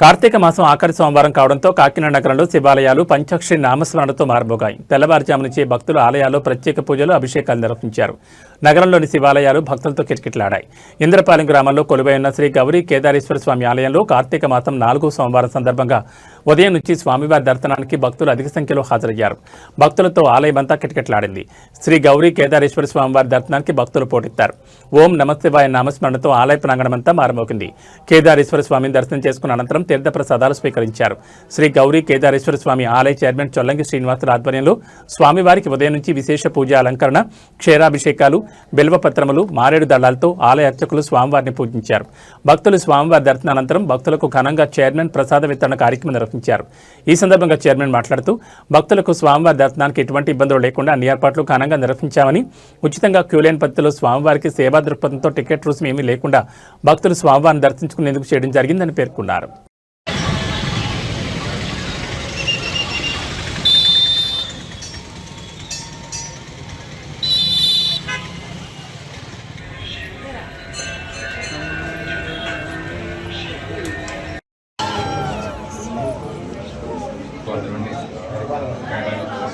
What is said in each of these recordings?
కార్తీక మాసం ఆఖరి సోమవారం కావడంతో కాకినాడ నగరంలో శివాలయాలు పంచాక్షి నామస్మరణతో మారబోగాయి తెల్లవారుజాము నుంచి భక్తులు ఆలయాల్లో ప్రత్యేక పూజలు అభిషేకాలు నిర్వహించారు. నగరంలోని శివాలయాలు భక్తులతో కిటకిటలాడాయి. ఇంద్రపాలెం గ్రామంలో కొలువై ఉన్న శ్రీ గౌరీ కేదారేశ్వర స్వామి ఆలయంలో కార్తీక మాసం నాలుగో సోమవారం సందర్భంగా ఉదయం నుంచి స్వామివారి దర్శనానికి భక్తులు అధిక సంఖ్యలో హాజరయ్యారు. భక్తులతో ఆలయమంతా కిటకిటలాడింది. శ్రీ గౌరీ కేదారేశ్వర స్వామివారి దర్శనానికి భక్తులు పోటెత్తారు. ఓం నమశివాయ నామస్మరణతో ఆలయ ప్రాంగణమంతా మారమోగింది. కేదారేశ్వర స్వామిని దర్శనం చేసుకున్న అనంతరం తీర్థప్రసాదాలు స్వీకరించారు. శ్రీ గౌరీ కేదారేశ్వర స్వామి ఆలయ చైర్మన్ చొల్లంగి శ్రీనివాసుల ఆధ్వర్యంలో స్వామివారికి ఉదయం నుంచి విశేష పూజ అలంకరణ క్షీరాభిషేకాలు బిల్వపత్రములు మారేడు దళాలతో ఆలయ అర్చకులు స్వామివారిని పూజించారు. భక్తులు స్వామివారి దర్శనానంతరం భక్తులకు ఘనంగా చైర్మన్ ప్రసాద వితరణ కార్యక్రమం నిర్వహించారు. ఈ సందర్భంగా చైర్మన్ మాట్లాడుతూ భక్తులకు స్వామివారి దర్శనానికి ఎటువంటి ఇబ్బందులు లేకుండా అన్ని ఏర్పాట్లు ఘనంగా నిర్వహించామని ఉచితంగా క్యూలైన్ పద్ధతిలో స్వామివారికి సేవా దృక్పథంతో టికెట్ రుసుము ఏమీ లేకుండా భక్తులు స్వామివారిని దర్శించుకునేందుకు చేయడం జరిగిందని పేర్కొన్నారు.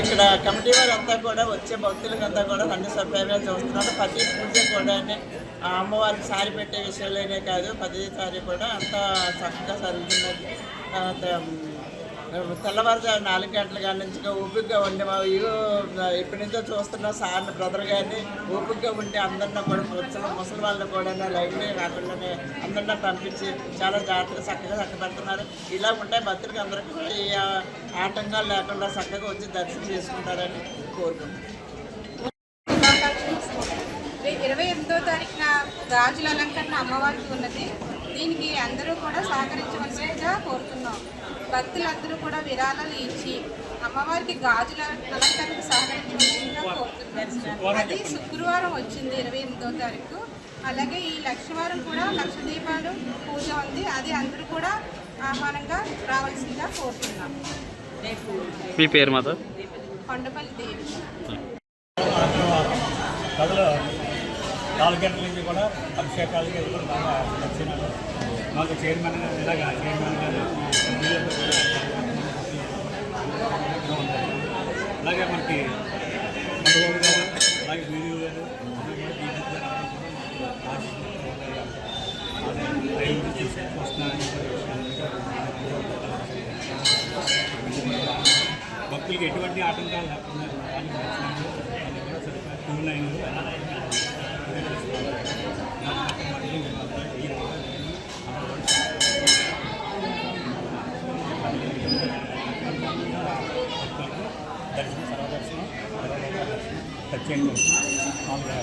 ఇక్కడ కమిటీ వారంతా కూడా వచ్చే భక్తులకంతా కూడా అన్ని సౌకర్యాలు చూస్తున్నారు. ప్రతి పూజ కూడా అమ్మవారికి సారి పెట్టే విషయాలనే కాదు ప్రతి సారి కూడా అంతా చక్కగా జరుగుతున్నది తెల్లవారుజాము నాలుగు గంటల కాడి నుంచి ఓపికగా ఉండి మా ఇప్పటి నుంచో చూస్తున్న సార్ బ్రదర్ గారిని ఓపికగా ఉండి అందరిని కూడా ముసలి ముసలి వాళ్ళని కూడా లైన్లో కాకుండానే అందరినీ పంపించి చాలా జాగ్రత్తగా చక్కగా చక్కబెడుతున్నారు. ఇలా ఉంటే భక్తులకి అందరికీ కూడా ఆటంకాలు లేకుండా చక్కగా వచ్చి దర్శనం చేసుకుంటారని కోరుకుంటున్నాను. ఇరవై ఎనిమిదో తారీఖున గాజుల అలంకరణ అమ్మవారికి ఉన్నది. దీనికి అందరూ కూడా సహకరించవలసిందిగా కోరుతున్నాం. భక్తులందరూ కూడా విరాళాలు ఇచ్చి అమ్మవారికి గాజుల అలంకరణకు సహకరించవలసిందిగా కోరుతున్నాం. అది శుక్రవారం వచ్చింది ఇరవై ఎనిమిదో తారీఖు. అలాగే ఈ లక్షవారం కూడా లక్ష దీపాలు పూజ ఉంది. అది అందరూ కూడా ఆహ్వానంగా రావాల్సిందిగా కోరుతున్నాం. మీ పేరు మాతో? కొండపల్లి దేవి. నాలుగు గంటల నుంచి కూడా అభిషేకాలకి కూడా బాగా వచ్చినారు. మాకు చైర్మన్ గారు ఇలాగా చైర్మన్ గారు అలాగే మనకి గారు అలాగే వీడియో గారు భక్తులకి ఎటువంటి ఆటంకాలు లేకుండా వాళ్ళకి దర్శనాలు అన్నీ లైన్లు దర్శనం సర్వదర్శనం ప్రత్యేక మామూలుగా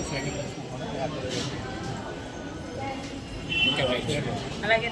అలాగే